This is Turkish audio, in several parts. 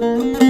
Müzik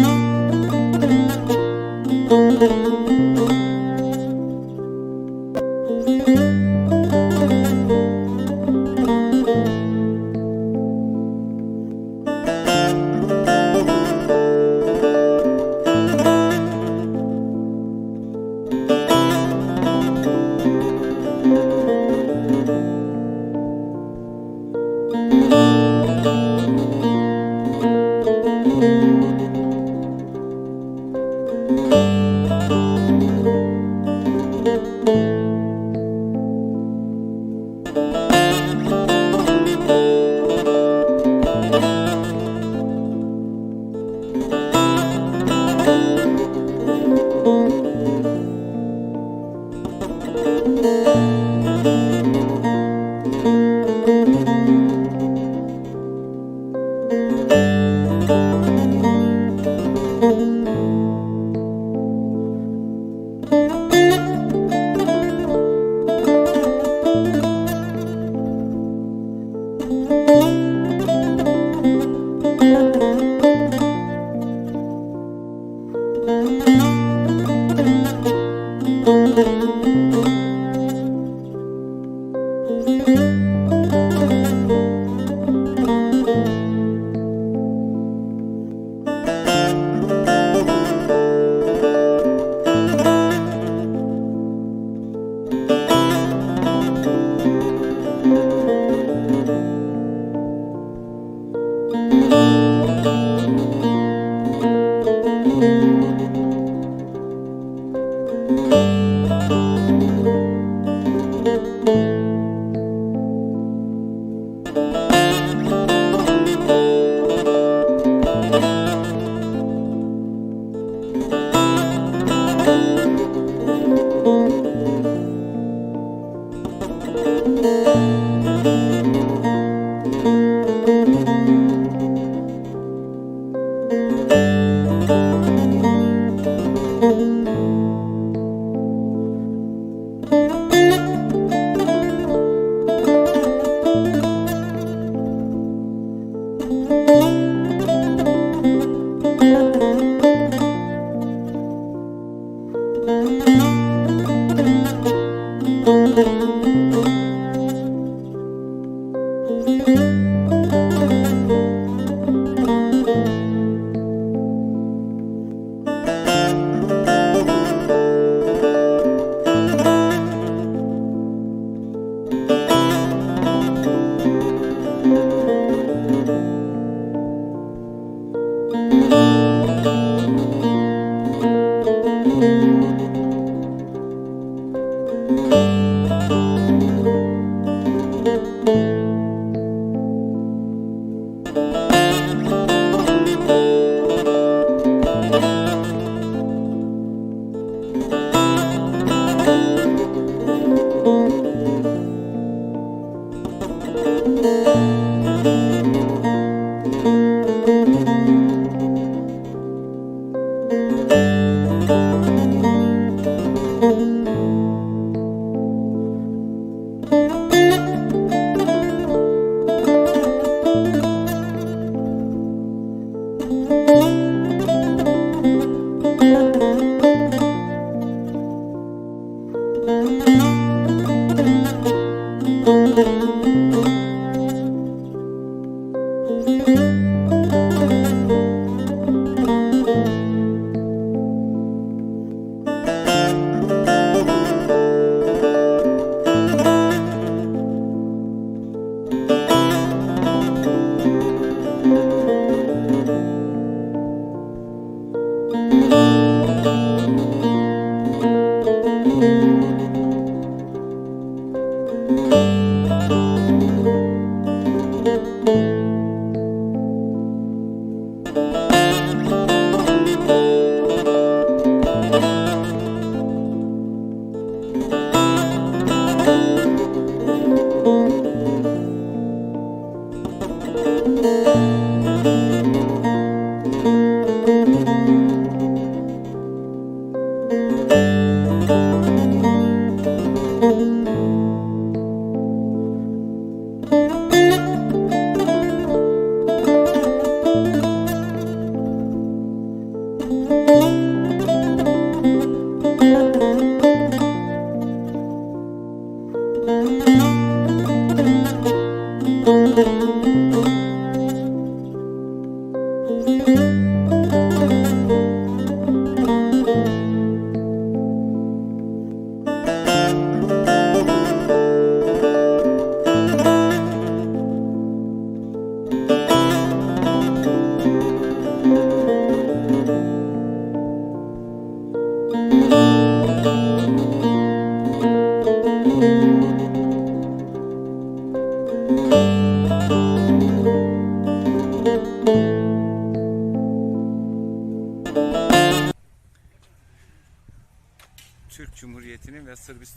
Música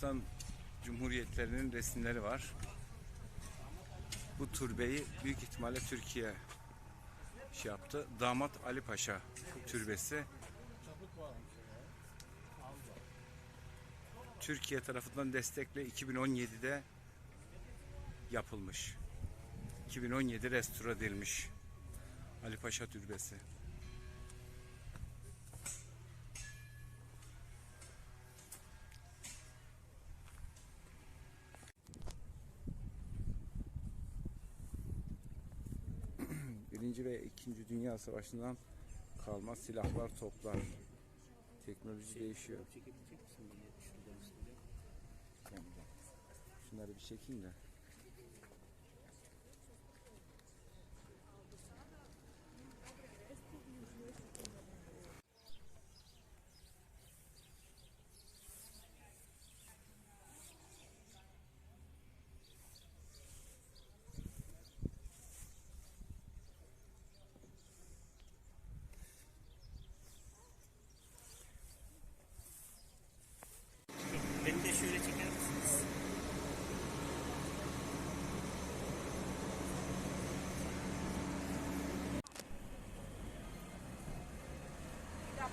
Sırbistan Cumhuriyetlerinin resimleri var. Bu türbeyi büyük ihtimalle Türkiye şey yaptı. Damat Ali Paşa türbesi. Türkiye tarafından destekle 2017'de yapılmış. 2017 restore edilmiş. Ali Paşa Türbesi. Ve İkinci Dünya Savaşı'ndan kalma silahlar, toplar. Teknoloji değişiyor. Şunları bir çekeyim de.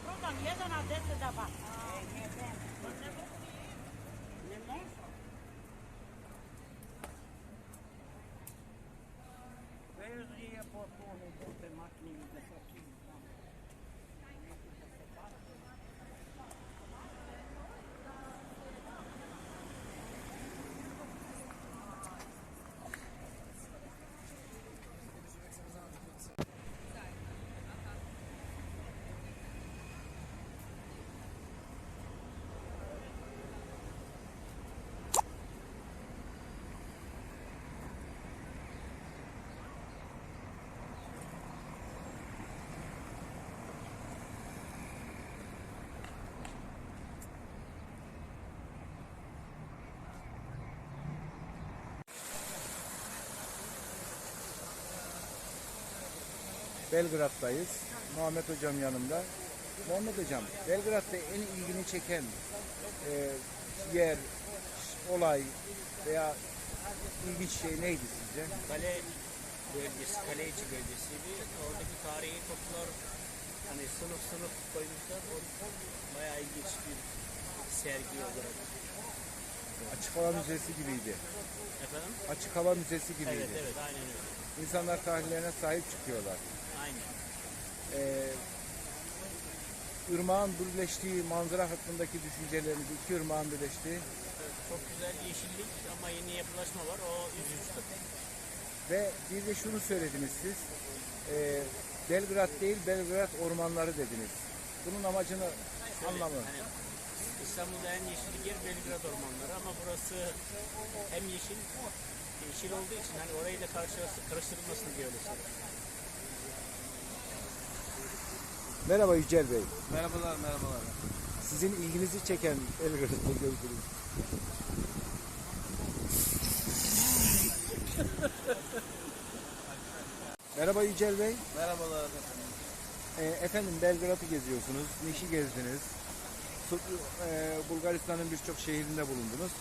fruta anglesa na desce da nie. Veio os dias por porra, eu comprei maquininha dessa aqui. Belgrad'dayız. Muhammed Hocam yanımda. Muhammed Hocam, Belgrad'da en ilgini çeken e, yer, olay veya ilginç şey neydi sizce? Kale bölgesi, kale içi bölgesiydi. Oradaki tarihi toplar hani sınıf sınıf koymuşlar. O bayağı ilginç bir sergi olarak. Açık hava müzesi gibiydi. Efendim? Açık hava müzesi gibiydi. Evet evet aynen öyle. İnsanlar tarihlerine sahip çıkıyorlar. Aynen. Ee, ırmağın birleştiği manzara hakkındaki düşünceleriniz, iki ırmağın birleştiği çok güzel yeşillik ama yeni yapılaşma var. O üzücü ve bir de şunu söylediniz siz, e, Belgrad değil Belgrad ormanları dediniz. Bunun amacını, Şöyle, anlamı. Hani İstanbul'da en yeşillik yer Belgrad ormanları ama burası hem yeşil yeşil olduğu için hani orayla karşılaştı, karıştırılmasın diye öyle söylüyorum. Merhaba Yücel Bey. Merhabalar, merhabalar. Sizin ilginizi çeken Belgrad'da gördünüz. Merhaba Yücel Bey. Merhabalar efendim. E, efendim Belgrad'ı geziyorsunuz, Niş'i gezdiniz. E, Bulgaristan'ın birçok şehrinde bulundunuz.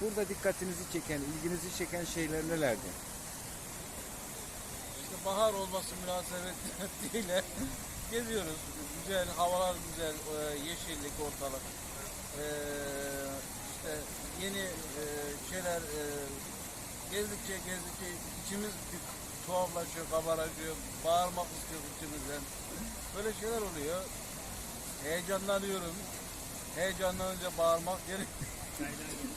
Burada dikkatinizi çeken, ilginizi çeken şeyler nelerdi? İşte bahar olması münasebetiyle geziyoruz. Güzel, havalar güzel, e, yeşillik ortalık. E, işte yeni e, şeyler e, gezdikçe gezdikçe içimiz bir tuhaflaşıyor, kabarlaşıyor, bağırmak istiyor içimizden. Böyle şeyler oluyor. Heyecanlanıyorum. Heyecanlanınca bağırmak gerekiyor.